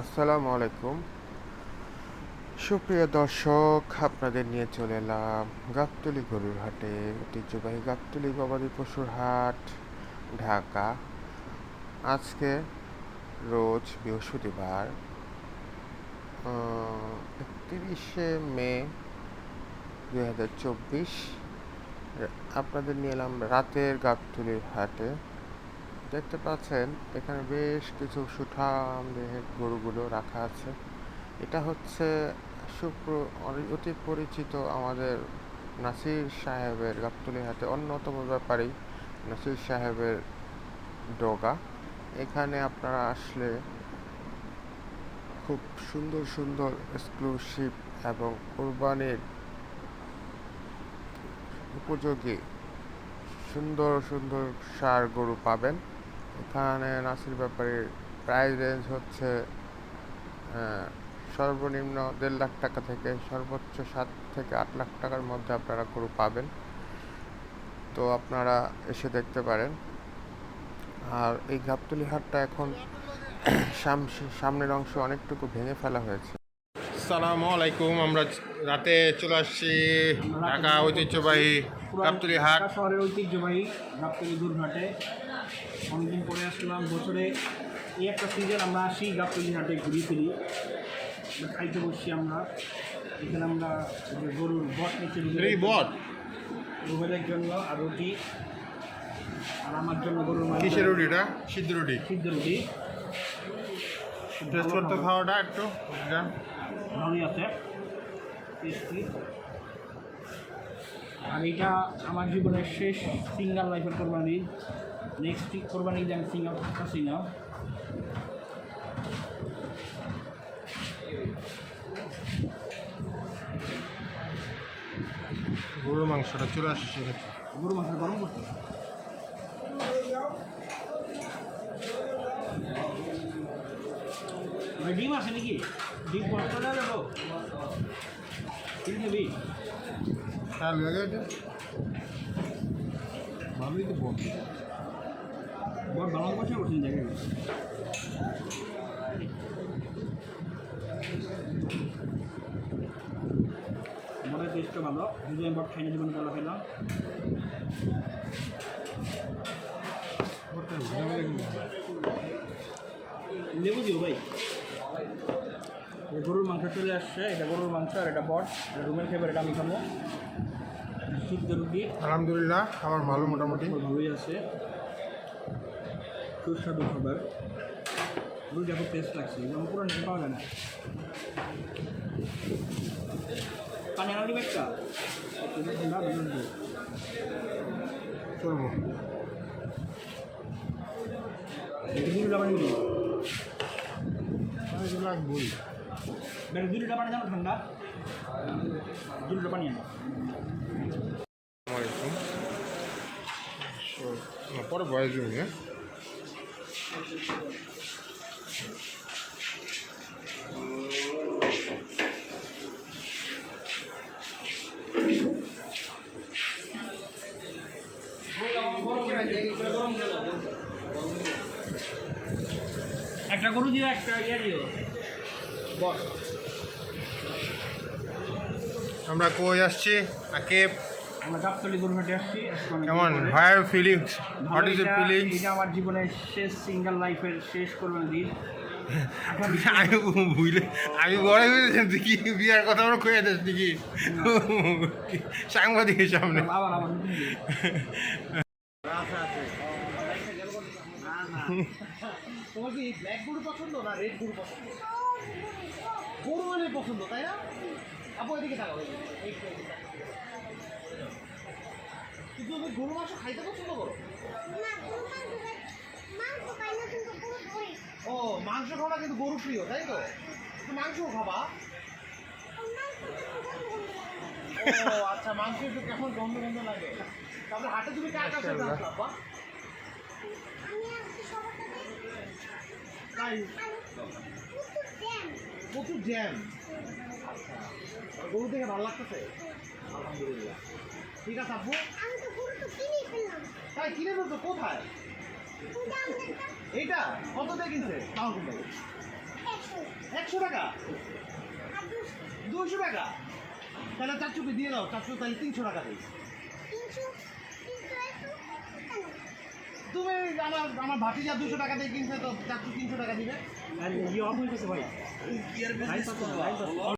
আসসালামু আলাইকুম। সুপ্রিয় দর্শক, আপনাদের নিয়ে চলে এলাম গাবতলি গরুর হাটে। ঐতিহ্যবাহী গাবতলি গবাদি পশুর হাট, ঢাকা। আজকে রোজ বৃহস্পতিবার একত্রিশে মে দুই হাজার চব্বিশ। আপনাদের নিয়ে এলাম রাতের গাবতলির হাটে। দেখতে পাচ্ছেন, এখানে বেশ কিছু সুঠাম দেহের গরুগুলো রাখা আছে। এটা হচ্ছে সুপ্র অতি পরিচিত আমাদের নাসির সাহেবের গাবতলি হাটে অন্যতম ব্যাপারী নাসির সাহেবের ডগা। এখানে আপনারা আসলে খুব সুন্দর সুন্দর এক্সক্লুসিভ এবং কোরবানির উপযোগী সুন্দর সুন্দর সার গরু পাবেন। এখানে নাসির ব্যাপারীর প্রাইস রেঞ্জ হচ্ছে সর্বনিম্ন দেড় লাখ টাকা থেকে সর্বোচ্চ সাত থেকে আট লাখ টাকার মধ্যে আপনারা গরু পাবেন। তো আপনারা এসে দেখতে পারেন। আর এই গাবতলি হাটটা এখন সাম- সামনের অংশ অনেকটুকু ভেঙে ফেলা হয়েছে। সালামু আলাইকুম আমরা রাতে চলে আসছি ঢাকা ঐতিহ্যবাহী গাবতলি হাট। শহরের ঐতিহ্যবাহী গাবতলি দুর্ঘাটে। অনেকদিন পরে আসলাম বছরে এই একটা সিজন আমরা আসি গাবতলি হাটে ঘুরি ফিরি। খাইতে বসছি আমরা। এখানে আমরা গরুর বট নিচে এই বট? রুবেলের জন্য আর রুটি। আর আমার জন্য গরুর মাংস। কিসের রুটিটা সিদ্ধ রুটি? সিদ্ধ রুটি। টেস্ট করতে খাওয়াটা একটু। ভালোই আছে। টেস্টি। আর এটা আমার জীবনের শেষ সিঙ্গাল লাইফের কোরবানি। নেক্সট কোরবানি ঈদে আমি সিঙ্গাল থাকতেছি না গরুর মাংসটা চলে আসছে গরু মাংস গরম করতে ডিম আছে নাকি? ডিম না দেবো নেবি খেয়াল হয়ে গেছে। ভালোই তো বট বড় বাংলা বছর করছেন দেখে বড় টেস্টটা ভালো যদি আমি বট খাই না জীবন খেলাম ভালো লাগে লেবু দিও ভাই গরুর মাংস চলে আসছে এটা গরুর মাংস আর এটা বট। এটা রুমের খাবার এটা আমি খাব। সিদ্ধ রুটি। আলহামদুলিল্লাহ আমার ভালো মোটামুটি। ভালোই আছে। সুস্বাদু খাবার। রুটিটা খুব টেস্ট লাগছে যেমন পুরো নিতে পাওয়া যায় না। পানি আনা দিবে একটা চলবো লাগবই দুটো পানি জানো ঠান্ডা। দুটো পানি আনো পরে বয়স হ্যাঁ একটা গরু দিও একটা ইয়ে দিও। আমরা কই আসছি? আকেব। কেমন। Higher feelings what is feelings এটা আমার জীবনের শেষ সিঙ্গেল লাইফের শেষ করবেন দিন। আমি বুঝলে আমি বড় হয়েছেন কি বিয়ার কথা আমরা কয়ে দিস সাংবাদিকের সামনে। তোমার কি ব্ল্যাক গরু পছন্দ না রেড গরু পছন্দ? গরু মানে পছন্দ তাই না? আপু এদিকে তাকাও কিন্তু তুমি গরু মাংস খাইতে পছন্দ করো ও মাংস খাওয়া কিন্তু গরু প্রিয় তাই তো? মাংসও খাবা। ও আচ্ছা মাংস একটু কেমন গন্ধ গন্ধ লাগে? তারপরে হাটে তুমি কার কাছে মাশাআল্লাহ। তাই? প্রচুর জ্যাম। আচ্ছা গরু দেখে ভালো লাগতেছে? আলহামদুলিল্লাহ। ঠিক আছে আপু? আমি তো গরু তো কিনে ফেললাম। তাই কিনে বলতো কোথায়? এটা কত দিয়ে কিনছে? তাও একশো। টাকা? দুশো। টাকা? তাহলে চারশোকে দিয়ে দাও চারশো তাহলে তিনশো টাকা দিই। তুমি আমার আমার ভাতিজা দুশো টাকা দিয়ে কিনছে তো চারশো তিনশো টাকা দিবে। ইয়ে অফ হয়ে গেছে ভাই।